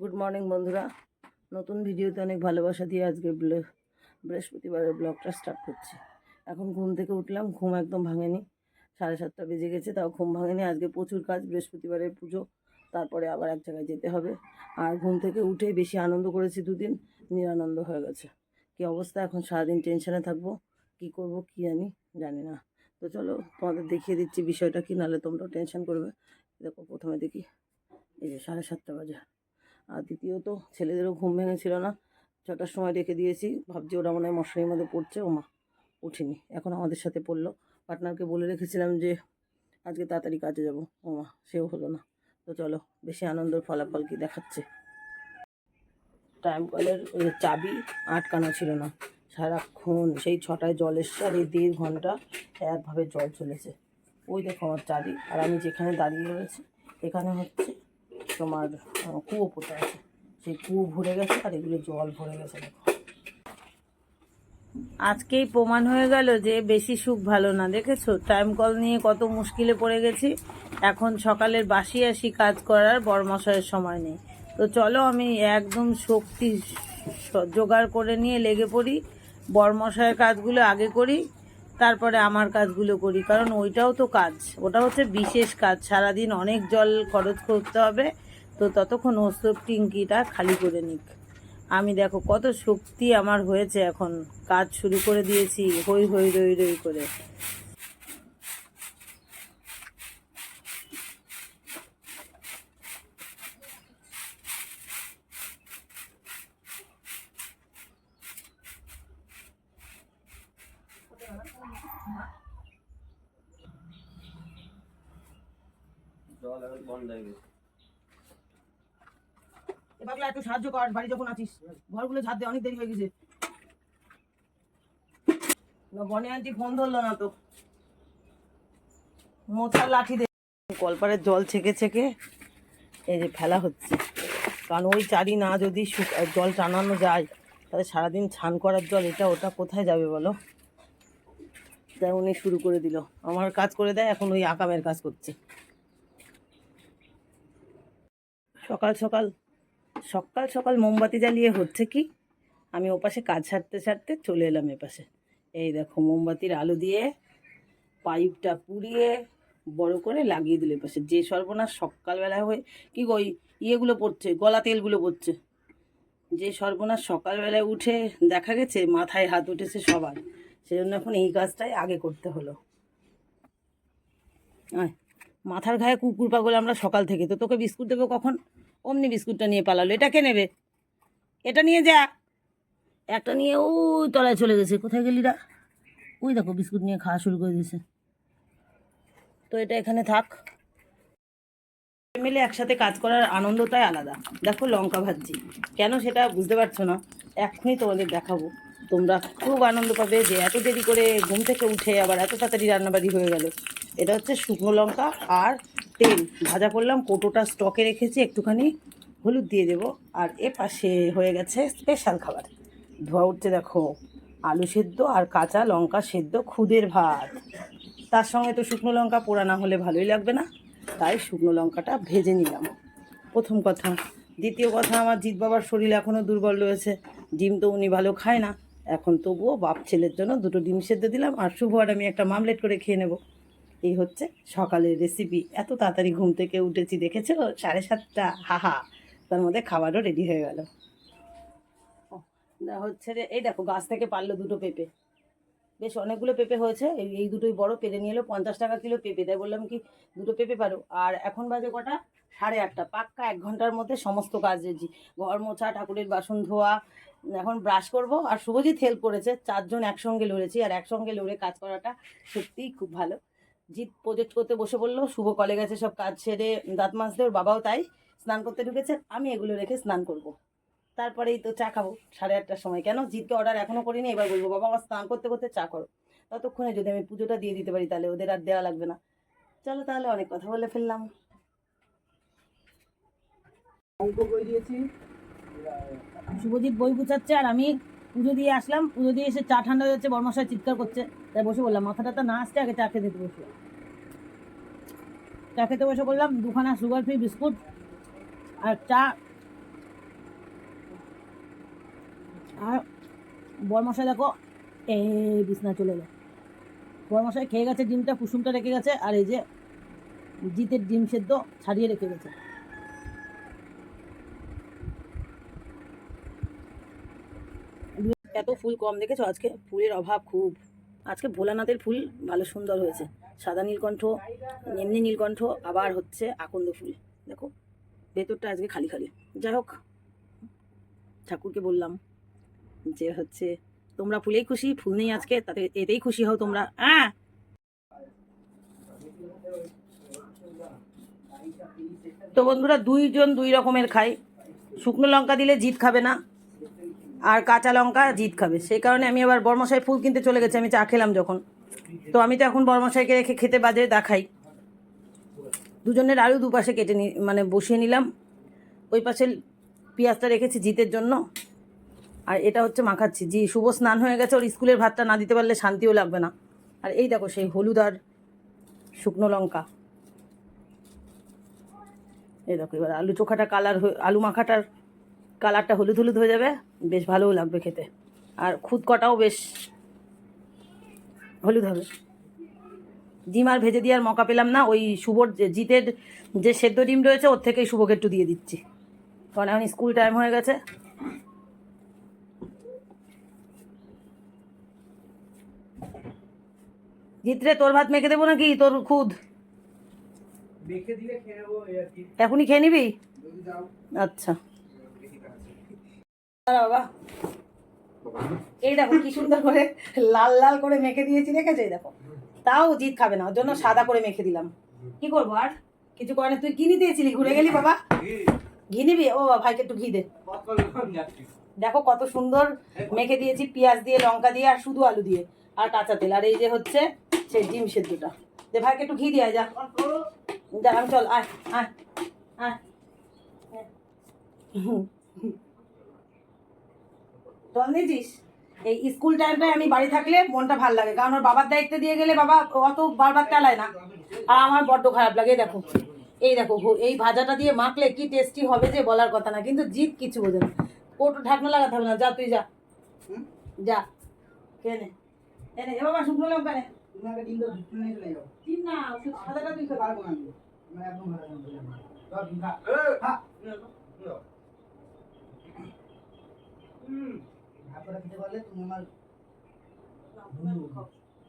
Good morning বন্ধুরা। নতুন ভিডিওতে অনেক ভালোবাসা দিয়ে আজকে বৃহস্পতিবারের ব্লগটা স্টার্ট করছি। এখন ঘুম থেকে উঠলাম, ঘুম একদম ভাঙেনি। সাড়ে সাতটা বেজে গেছে, তাও ঘুম ভাঙেনি। আজকে প্রচুর কাজ, বৃহস্পতিবারের পুজো, তারপরে আবার এক জায়গায় যেতে হবে। আর ঘুম থেকে উঠে বেশি আনন্দ করেছি দুদিন, নিরানন্দ হয়ে গেছে। কী অবস্থা? এখন সারাদিন টেনশনে থাকব, কি করব, কি জানি জানি না। তো চলো, তোমাদের দেখিয়ে দিচ্ছি বিষয়টা কি, নাহলে তোমরাও টেনশন করবে। দেখো, প্রথমে দেখি, এই যে সাড়ে সাতটা বাজে। আর দ্বিতীয়ত ছেলেদেরও ঘুম ভেঙেছিল না। ছটার সময় রেখে দিয়েছি। ভাবছি ওরা মনে হয় মশারির মধ্যে পড়ছে। ও মা, উঠিনি। এখন আমাদের সাথে পড়ল। পার্টনারকে বলে রেখেছিলাম যে, আজকে তাড়াতাড়ি কাজে যাব। ও মা, সেও হলো না। তো চলো, বেশি আনন্দের ফলাফল কি দেখাচ্ছে? টাইম কলের চাবি আটকানো ছিল না। সারাক্ষণ সেই ছটায় জল এসছে আর এই দেড় ঘণ্টা একভাবে জল চলেছে। ওই দেখো আমার চাবি। আর আমি যেখানে দাঁড়িয়ে রয়েছি, এখানে হচ্ছে তোমার কুয়ো পোতা আছে। সেই কুয়ো ভরে গেছে আর এগুলো জল ভরে গেছে, দেখো। আজকেই প্রমাণ হয়ে গেল যে বেশি সুখ ভালো না, দেখেছ? টাইম কল নিয়ে কত মুশকিলে পড়ে গেছি। এখন সকালের বাসি আসি কাজ করার বড়মশাইয়ের সময় নেই। তো চলো আমি একদম শক্তি জোগাড় করে নিয়ে লেগে পড়ি বড়মশাইয়ের কাজগুলো আগে করি, তারপরে আমার কাজগুলো করি। কারণ ওইটাও তো কাজ, ওটা হচ্ছে বিশেষ কাজ। সারাদিন অনেক জল খরচ করতে হবে তো ততক্ষণ ওস্তব টিঙ্কিটা খালি করে নিক। আমি দেখো কত শক্তি আমার হয়েছে এখন। কাজ শুরু করে দিয়েছি, হই হই রই রই করে। জল এখন বন্ধ হয়ে গেছে। এবার একটু সাহায্য কর, বাড়ি যখন আছিস। ঘরগুলো ঝাড় দে, অনেক দেরি হয়ে গেছে। বনে আন্টি ফোন ধরলো না তো। মোছার লাঠি দে। কলপারের জল ছেঁকে ছেঁকে এই যে ফেলা হচ্ছে। কারণ ওই চারি না যদি জল টানানো যায়, তাহলে সারাদিন স্নান করার জল, এটা ওটা কোথায় যাবে বলো? তাই উনি শুরু করে দিল। আমার কাজ করে দেয়, এখন ওই আকামের কাজ করছে। সকাল সকাল সকাল সকাল মোমবাতি জ্বালিয়ে হচ্ছে কি? আমি ওপাশে কাজ ছাড়তে ছাড়তে চলে এলাম এপাশে। এই দেখো, মোমবাতির আলো দিয়ে পাইপটা পুড়িয়ে বড় করে লাগিয়ে দিল এপাশে। যে সর্বনাশ সকালবেলায় হয়ে কি ওই ইয়েগুলো পড়ছে, গলা তেলগুলো পড়ছে। যে সর্বনাশ সকালবেলায় উঠে দেখা গেছে, মাথায় হাত উঠেছে সবার। সেজন্য এখন এই কাজটাই আগে করতে হলো। মাথার ঘায়ে কুকুর পাগল আমরা সকাল থেকে। তো তোকে বিস্কুট দেবো কখন? অমনি বিস্কুটটা নিয়ে পালালো। এটা কে নেবে? এটা নিয়ে যা। একটা নিয়ে ওই তলায় চলে গেছে। কোথায় গেলি রা? ওই দেখো, বিস্কুট নিয়ে খাওয়া শুরু করে দিয়েছে। তো এটা এখানে থাক। মিলে একসাথে কাজ করার আনন্দটাই আলাদা। দেখো লঙ্কা ভাজছি কেন সেটা বুঝতে পারছ না? এক্ষুনি তোমাদের দেখাবো। তোমরা খুব আনন্দ পাবে যে এত দেরি করে ঘুম থেকে উঠে আবার এত তাড়াতাড়ি রান্নাবাড়ি হয়ে গেল। এটা হচ্ছে শুকনো লঙ্কা আর তেল। ভাজা করলাম কোটোটা স্টকে রেখেছি, একটুখানি হলুদ দিয়ে দেবো। আর এ পাশে হয়ে গেছে স্পেশাল খাবার। ধোয়া উঠছে দেখো, আলু সেদ্ধ আর কাঁচা লঙ্কা সেদ্ধ খুদের ভাত। তার সঙ্গে তো শুকনো লঙ্কা পোড়া না হলে ভালোই লাগবে না। তাই শুকনো লঙ্কাটা ভেজে নিলাম। প্রথম কথা, দ্বিতীয় কথা, আমার জিৎ বাবার শরীর এখনও দুর্বল রয়েছে। ডিম তো উনি ভালো খায় না। এখন তবুও বাপ ছেলের জন্য দুটো ডিম সেদ্ধ দিলাম আর শুভ আর আমি একটা মামলেট করে খেয়ে নেব। এই হচ্ছে সকালের রেসিপি এত তাড়াতাড়ি ঘুম থেকে উঠেছি, দেখেছ? সাড়ে সাতটা, হাহা। তার মধ্যে খাবারও রেডি হয়ে গেল। হচ্ছে রে এই দেখো, গাছ থেকে পারল দুটো পেঁপে। বেশ অনেকগুলো পেঁপে হয়েছে এই দুটোই বড়, পেরে নিয়ে এলো, পঞ্চাশ টাকা কিলো পেঁপে। তাই বললাম কি, দুটো পেঁপে পারো। আর এখন বাজে কটা? সাড়ে আটটা। পাক্কা এক ঘণ্টার মধ্যে সমস্ত কাজ রেডি। ঘর মোছা, ঠাকুরের বাসন ধোয়া এখন ব্রাশ করব। আর শুভজিৎ হেল্প করেছে। চারজন একসঙ্গে লড়েছি। আর একসঙ্গে লড়ে কাজ করাটা সত্যিই খুব ভালো। জিৎ প্রজেক্ট করতে বসে বলল, শুভ কলে গেছে সব কাজ সেরে দাঁত মাজতে, ওর বাবাও তাই। স্নান করতে ঢুকেছে, আমি এগুলো রেখে স্নান করব। তারপরেই তো চা খাব, সাড়ে আটটার সময়। কেন? জিতকে অর্ডার এখনও করিনি, এবার বলব, বাবা আমার স্নান করতে করতে চা করো। ততক্ষণে যদি আমি পুজোটা দিয়ে দিতে পারি, তাহলে ওদের আর দেওয়া লাগবে না। চলো তাহলে অনেক কথা বলে ফেললাম। অঙ্ক বই দিয়েছি। শুভজিৎ বই গুছাচ্ছে আর আমি পুজো দিয়ে আসলাম। পুজো দিয়ে এসে চা ঠান্ডা হয়ে যাচ্ছে, বর্মশাই চিৎকার করছে। তাই বসে বললাম, মাথাটা তো না আসতে আগে চা খেতে বসে। চা খেতে বসে বললাম, দুখানা সুগার ফ্রি বিস্কুট আর চা। আর বরমশাই দেখো, এই বিছনা চলে এলো। বরমশাই খেয়ে গেছে ডিমটা, কুসুমটা রেখে গেছে, আর এই যে জিতের ডিম সেদ্ধ ছাড়িয়ে রেখে গেছে। এত ফুল কম দেখেছ? আজকে ফুলের অভাব খুব। আজকে ভোলানাথের ফুল ভালো সুন্দর হয়েছে। সাদা নীলকণ্ঠ, এমনি নীলকণ্ঠ আবার হচ্ছে আকন্দ ফুল। দেখো, ভেতরটা আজকে খালি খালি। যাই হোক, ঠাকুরকে বললাম যে হচ্ছে, তোমরা ফুলেই খুশি, ফুল নেই আজকে, তাতে এতেই খুশি হও তোমরা। হ্যাঁ। তো বন্ধুরা, দুইজন দুই রকমের খাই শুকনো লঙ্কা দিলে জিত খাবে না। আর কাঁচা লঙ্কা জিত খাবে। সেই কারণে আমি আবার বর্মশাই ফুল কিনতে চলে গেছি, আমি চা খেলাম যখন। তো আমি তো এখন বর্মশাইকে রেখে খেতে বাজে দেখাই। দুজনের আলু দুপাশে কেটে নি মানে বসিয়ে নিলাম। ওই পাশে পেঁয়াজটা রেখেছি জিতের জন্য। আর এটা হচ্ছে মাখাচ্ছি। জি, শুভ স্নান হয়ে গেছে, ওর স্কুলের ভাতটা না দিতে পারলে শান্তিও লাগবে না। আর এই দেখো সেই হলুদ আর শুকনো লঙ্কা। এই দেখো, এবার আলু চোখাটা কালার আলু মাখাটার কালারটা হলুদ হলুদ হয়ে যাবে বেশ ভালোও লাগবে খেতে। আর খুদ কটাও বেশ হলুদ হবে। ডিম আর ভেজে দিয়ে আর মকা পেলাম না ওই শুভর জিতের যে সেদ্ধ ডিম রয়েছে ওর থেকেই শুভকে একটু দিয়ে দিচ্ছি। কারণ এখন স্কুল টাইম হয়ে গেছে। জিতরে তোর ভাত মেখে দেবো নাকি? তোর খুদ? এখনই খেয়ে নিবি? আচ্ছা। বাবা। এই দেখো কি সুন্দর করে লাল লাল করে মেখে দিয়েছি, দেখেছ? এই দেখো। তাও জিত খাবে না, ওর জন্য সাদা করে মেখে দিলাম। কি করব আর? কিছু করে না তুই কি নিতে এসেছিলি ঘুরে গেলি বাবা? ঘি নিবি? ও ভাইকে একটু ঘি দে। দেখো কত সুন্দর মেখে দিয়েছি, পেঁয়াজ দিয়ে, লঙ্কা দিয়ে, আর শুধু আলু দিয়ে, আর কাঁচা তেল। আর এই যে হচ্ছে, সেই ডিম সেদ্ধটা। দে ভাইকে একটু ঘি দিয়ে যা। যা, আমি চল, আয় আয় আয়। জল দিয়েছিস এই স্কুল টাইমটায় আমি বাড়ি থাকলে মনটা ভালো লাগে। কারণ ওর বাবার দায়িত্ব দিয়ে গেলে বাবা অত বারবার চালায় না। আর আমার বড্ড খারাপ লাগে দেখো। এই দেখো হো- এই ভাজাটা দিয়ে মাখলে কি টেস্টি হবে যে বলার কথা না কিন্তু জিত কিছু বোঝে না। ওটা ঢাকনা লাগাতে হবে না যা তুই যা। যা। কে নে। এনে এ বাবা শুকনো লঙ্কা নে। তিন না সাদাটা তুই পারব মানে হুম। ভাতটা খেতে পারলে তুমি আমার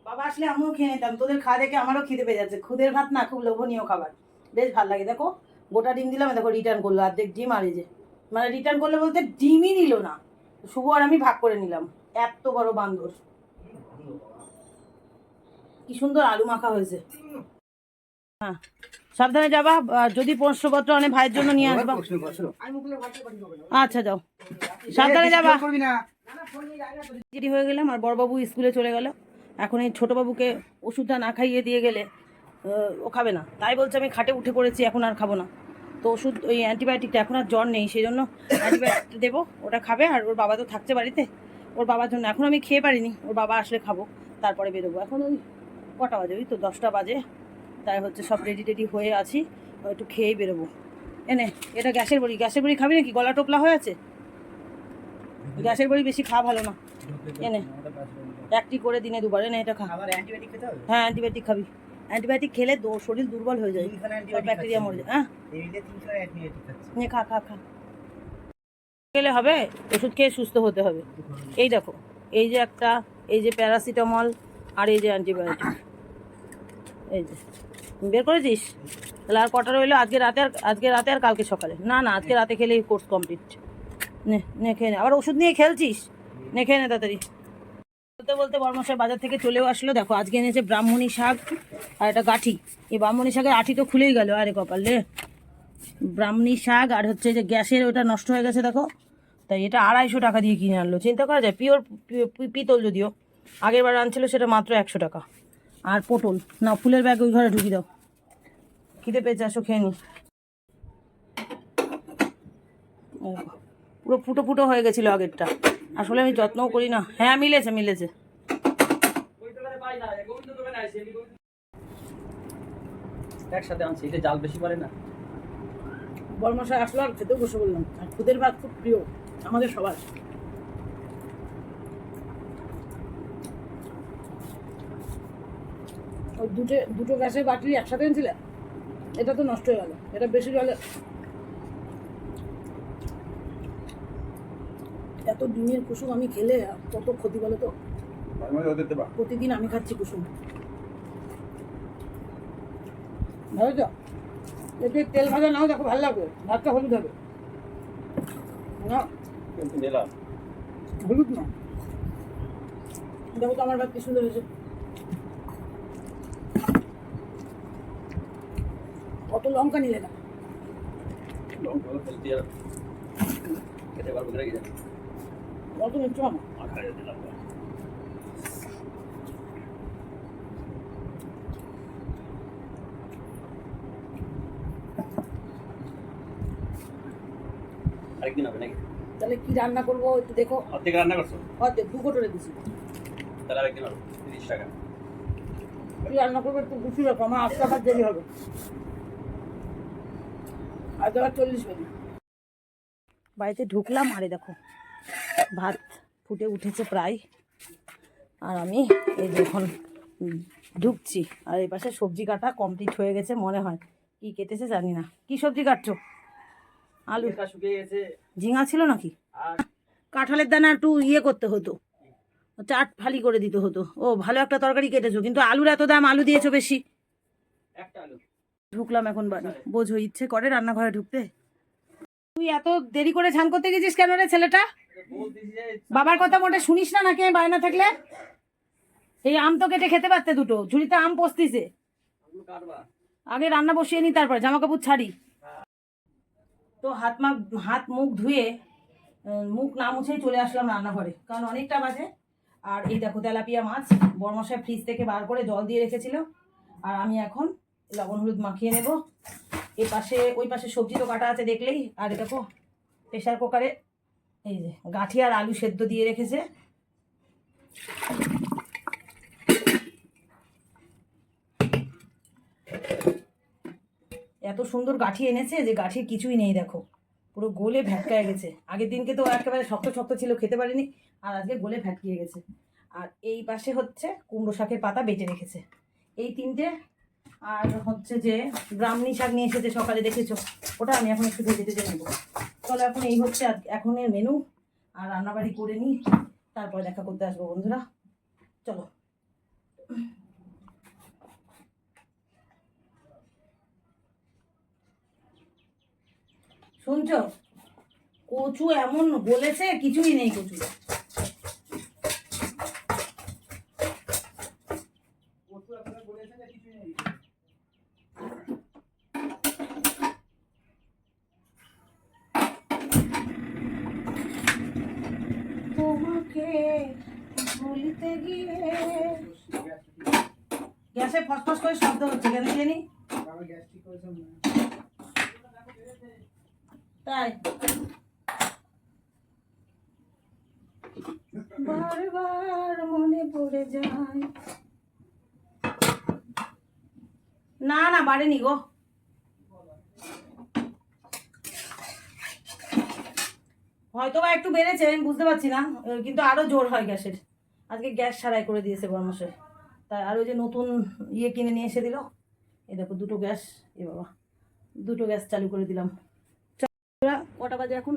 বাবা আসলে আমিও খেয়ে নিতাম। তোদের খাওয়া দেখে আমারও খিদে পেয়ে যাচ্ছে। খুদের ভাত না খুব লোভনীয় খাবার। বেশ ভালো লাগে। দেখো গোটা ডিম দিলাম দেখো রিটার্ন করল। অর্ধেক ডিম আর এই যে মানে রিটার্ন করল বলতে ডিমই নিল না। শুভ আর আমি ভাগ করে নিলাম। এত বড় বান্দর। কি সুন্দর আলু মাখা হয়েছে। হ্যাঁ সাবধানে যাবা। যদি প্রশ্নপত্র অনেক ভাইয়ের জন্য নিয়ে আসবা। আচ্ছা যাও। সাবধানে যাবা। না হয়ে গেলাম আর বড়বাবু স্কুলে চলে গেল। এখন এই ছোটোবাবুকে ওষুধটা না খাইয়ে দিয়ে গেলে ও খাবে না। তাই বলছে আমি খাটে উঠে পড়েছি, এখন আর খাব না। তো ওষুধ, ওই অ্যান্টিবায়োটিকটা এখন আর জ্বর নেই, সেই জন্য অ্যান্টিবায়োটিক দেবো, ওটা খাবে। আর ওর বাবা তো থাকছে বাড়িতে, ওর বাবার জন্য। এখন আমি খেয়ে পারিনি, ওর বাবা আসলে খাব, তারপরে বেরোবো। এখন ওই কটা বাজে, ওই তো দশটা বাজে। তাই হচ্ছে সব রেডি টেডি হয়ে আছি, একটু খেয়েই বেরোবো। এনে, এটা গ্যাসের বড়ি। গ্যাসের বড়ি খাবি নাকি? গলা টোপলা হয়ে আছে? গ্যাসের বড়ি বেশি খাওয়া ভালো না। এনে। একটি করে দিনে দুবার এনে এটা খা। আবার অ্যান্টিবায়োটিক খেতে হবে? হ্যাঁ অ্যান্টিবায়োটিক খাবি। অ্যান্টিবায়োটিক খেলে দো- শরীর দুর্বল হয়ে যায়। ব্যাকটেরিয়া মরে যায়। হ্যাঁ খা খা খা। গেলে হবে ওষুধ খেয়ে সুস্থ হতে হবে। এই দেখো এই যে একটা এই যে প্যারাসিটামল আর এই যে অ্যান্টিবায়োটিক। এই যে। বের করেছিস? তাহলে আর কটা রইল? আজকে রাতে আর আজকে রাতে আর কালকে সকালে। না না আজকে রাতে খেলেই কোর্স কমপ্লিট। নে খেয়ে নে। আবার ওষুধ নিয়ে খেলছিস? নে খেয়ে নে তাড়াতাড়ি। বলতে বলতে বর্মশাই বাজার থেকে চলেও আসলো। দেখো, আজকে এনেছে ব্রাহ্মণী শাক আর একটা গাঠি। এই ব্রাহ্মণী শাকের আঠি তো খুলেই গেল। আরে কপালে ব্রাহ্মণী শাক আর হচ্ছে যে গ্যাসের ওটা নষ্ট হয়ে গেছে, দেখো। তাই এটা আড়াইশো টাকা দিয়ে কিনে আনলো। চিন্তা করা যায়, পিওর পিতল যদিও। আগের বার আনছিল, সেটা মাত্র একশো টাকা। আর পটল। না ফুলের ব্যাগ ওই ঘরে ঢুকি দাও। খিদে পেয়েছে, আসো খেয়ে নি। পুরো ফুটো ফুটো হয়ে গেছিল আগেরটা। আসলে আমি যত্নও করি না। হ্যাঁ মিলেছে মিলেছে। একসাথে আনছি এটা জাল বেশি পারে না। বরমশাই আসলো আর খেতেও বসে বললাম আর খুদের ভাত খুব প্রিয় আমাদের সবার। দুটো দুটো গ্যাসের বাটি একসাথে এনেছিলে? এটা তো নষ্ট হয়ে গেল। এটা বেশি জলে এত ডিমের কুসুম আমি খেলে কত ক্ষতি বলো তো? প্রতিদিন আমি খাচ্ছি কুসুম। ভালো তো? এতে তেল ভাজা নাও দেখো ভালো লাগবে। ভাতটা হলুদ হবে। না হলুদ না। দেখো তো আমার ভাত কি সুন্দর হয়েছে। কত লঙ্কা নিলে না? লঙ্কা আরেকদিন হবে নাকি? তাহলে কি রান্না করব একটু দেখো। অর্ধেক রান্না করছ? হয়তো দু কোটরে দিছি। তাহলে আরেকদিন হবে তিরিশ টাকা। কি রান্না করব একটু গুছিয়ে রাখো আমার আটটা ভাত দেরি হবে। আজ আবার চল্লিশ বাড়িতে ঢুকলাম আরে দেখো। ভাত ফুটে উঠেছে প্রায়। আর আমি এই যখন ঢুকছি। আর এই পাশে সবজি কাটা কমপ্লিট হয়ে গেছে মনে হয়। কি কেটেছে জানি না। কি সবজি কাটছো? আলু। ঝিঙা ছিল নাকি? কাঁঠালের দানা একটু ইয়ে করতে হতো। চাট ফালি করে দিতে হতো। ও ভালো একটা তরকারি কেটেছো কিন্তু আলুর এত দাম আলু দিয়েছ বেশি। ঢুকলাম এখন বাড়ি। বোঝো ইচ্ছে করে রান্নাঘরে ঢুকতে? তুই এত দেরি করে স্নান করতে গেছিস কেন রে ছেলেটা? বাবার কথা মোটে শুনিস না নাকি বায়না থাকলে? এই আম তো কেটে খেতে পারতে দুটো, ঝুড়িতে আম পস্তিছে আগে রান্না বসিয়ে নি, তারপর জামা কাপড় ছাড়ি। তো হাত মা হাত মুখ ধুয়ে মুখ না মুছেই চলে আসলাম রান্নাঘরে, কারণ অনেকটা বাজে। আর এই দেখো তেলাপিয়া মাছ, বরমশাই ফ্রিজ থেকে বার করে জল দিয়ে রেখেছিল। আর আমি এখন লবণ হলুদ মাখিয়ে নেব। এই পাশে, ওই পাশে সবজি তো কাটা আছে দেখলেই। আর দেখো প্রেশার কুকারে এই যে গাঁঠি আর আলু সেদ্ধ দিয়ে রেখেছে। এত সুন্দর গাঠি এনেছে যে গাঠির কিছুই নেই, দেখো। পুরো গোলে ভ্যাটকায় গেছে। আগের দিনকে তো একেবারে শক্ত শক্ত ছিল, খেতে পারিনি, আর আজকে গোলে ভ্যাটকিয়ে গেছে। আর এই পাশে হচ্ছে কুমড়ো শাকের পাতা বেটে রেখেছে। এই তিনটে আর হচ্ছে যে ব্রাহ্মী শাক নিয়ে এসেছে সকালে, দেখেছ? ওটা আমি এখন একটু ভেজে টেজে নেব। চলো, এখন এই হচ্ছে এখনের মেনু আর রান্নাবাড়ি করে নিই তারপর দেখা করতে আসব, বন্ধুরা। চলো। শুনছো? কচু এমন বলেছে, কিছুই নেই কচু ভুলিতে গিয়ে গ্যাসে ফসফস করে শব্দ হচ্ছে, কেন জানি? তাই। বারবার মনে পড়ে যায়। না না, বাড়েনি গো। হয়তো বা একটু বেড়েছে, আমি বুঝতে পারছি না, কিন্তু আরও জোর হয় গ্যাসের। আজকে গ্যাস সারাই করে দিয়েছে বর্মশাই তাই আর ওই যে নতুন ইয়ে কিনে নিয়ে এসে দিল। এই দেখো দুটো গ্যাস, এ বাবা, দুটো গ্যাস চালু করে দিলাম। কটা বাজে এখন?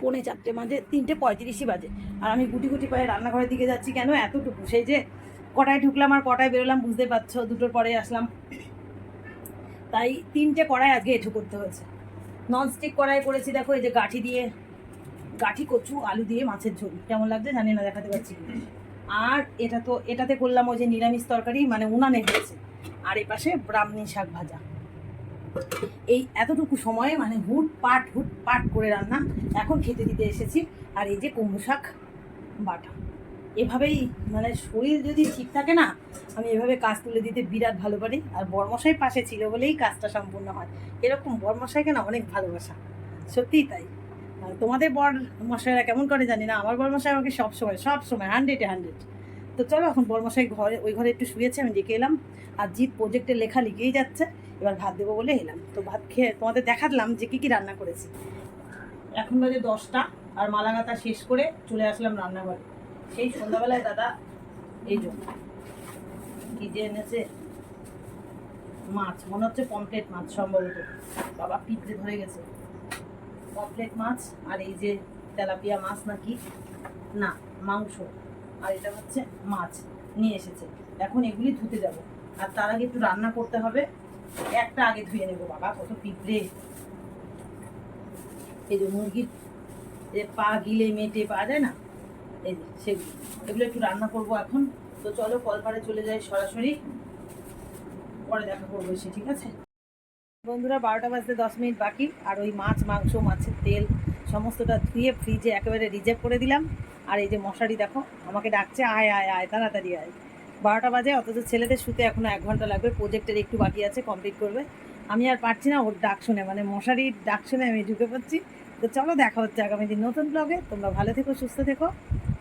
পৌনে চারটে মাঝে তিনটে পঁয়ত্রিশই বাজে। আর আমি গুটি গুটি পায়ে রান্নাঘরের দিকে যাচ্ছি কেন? এতটুকু। সেই যে কটায় ঢুকলাম আর কটায় বেরোলাম বুঝতে পারছ, দুটোর পরে আসলাম। তাই তিনটে কড়াই আজকে এঁঠো করতে হয়েছে। ননস্টিক কড়াই করেছি, দেখো, এই যে গাঠি দিয়ে। গাঠি কচু, আলু দিয়ে মাছের ঝোল। কেমন লাগছে? জানি না, দেখাতে পারছি। আর এটা তো, এটাতে করলাম ওই যে নিরামিষ তরকারি মানে উনানে হয়েছে। আর এই পাশে ব্রাহ্মী শাক ভাজা। এই এতটুকু সময়ে মানে হুট পাট হুট পাট করে রান্না এখন খেতে দিতে এসেছি। আর এই যে কুমড়ো শাক বাটা। এভাবেই মানে শরীর যদি ঠিক থাকে না, আমি এভাবে কাজ তুলে দিতে বিরাট ভালো পারি আর বর্মশাই পাশে ছিল বলেই কাজটা সম্পূর্ণ হয়। এরকম বর্মশাইকে না অনেক ভালোবাসা। সত্যিই তাই। তোমাদের বর মশাইরা কেমন করে জানি না? আমার বর্মশাই আমাকে সব সময় সব সময় হান্ড্রেডে হান্ড্রেড তো চলো এখন বর্মশাই ঘরে, ওই ঘরে একটু শুয়েছে, আমি ডেকে এলাম। আর জিৎ প্রজেক্টে লেখা লিখেই যাচ্ছে। এবার ভাত দেবো বলে এলাম। তো ভাত খেয়ে তোমাদের দেখালাম যে কী কী রান্না করেছি। এখন বাজে দশটা, আর মালাগাতা শেষ করে চলে আসলাম রান্নাঘরে। সেই সন্ধ্যাবেলায় দাদা এই জন্য। কি যে এনেছে? মাছ, মনে হচ্ছে পমপ্লেট মাছ সম্ভবত। বাবা পিঁপড়ে ধরে গেছে। পমপ্লেট মাছ আর এই যে তেলাপিয়া মাছ নাকি? না, মাংস। আর এটা হচ্ছে মাছ নিয়ে এসেছে। এখন এগুলি ধুতে যাব। আর তার আগে একটু রান্না করতে হবে। একটা আগে ধুয়ে নেব বাবা কত পিঁপড়ে। এই যে মুরগির যে পা গিলে মেটে পাওয়া যায় না? এই যে সেগুলো। এগুলো একটু রান্না করব এখন। তো চলো কলপারে চলে যাই সরাসরি। পরে দেখা করব এসে, ঠিক আছে? বন্ধুরা বারোটা বাজতে দশ মিনিট বাকি, আর ওই মাছ, মাংস, মাছের তেল সমস্তটা ধুয়ে ফ্রিজে একেবারে রিজার্ভ করে দিলাম। আর এই যে মশারি দেখো, আমাকে ডাকছে, আয় আয় আয়, তাড়াতাড়ি আয়। বারোটা বাজে, অথচ ছেলেদের শুতে এখনও এক ঘণ্টা লাগবে প্রোজেক্টের একটু বাকি আছে কমপ্লিট করবে। আমি আর পারছি না ওর ডাক শুনে মানে মশারির ডাক শুনে আমি ঢুকে পড়ছি। তো চলো দেখা হচ্ছে আগামী দিন নতুন ব্লগে তোমরা ভালো থেকো, সুস্থ থেকো।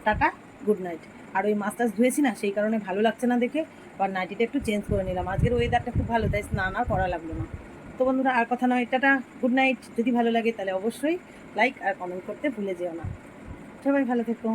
টাটা গুড নাইট আর ওই মাছ টাছ ধুয়েছি না, সেই কারণে ভালো লাগছে না দেখে বা নাইটিটা একটু চেঞ্জ করে নিলাম। আজকের ওয়েদারটা খুব ভালো, তাই স্নান আর করা লাগল না। তো বন্ধুরা, আর কথা নয়, টাটা গুড নাইট যদি ভালো লাগে তাহলে অবশ্যই লাইক আর কমেন্ট করতে ভুলে যেও না। সবাই ভালো থেকো।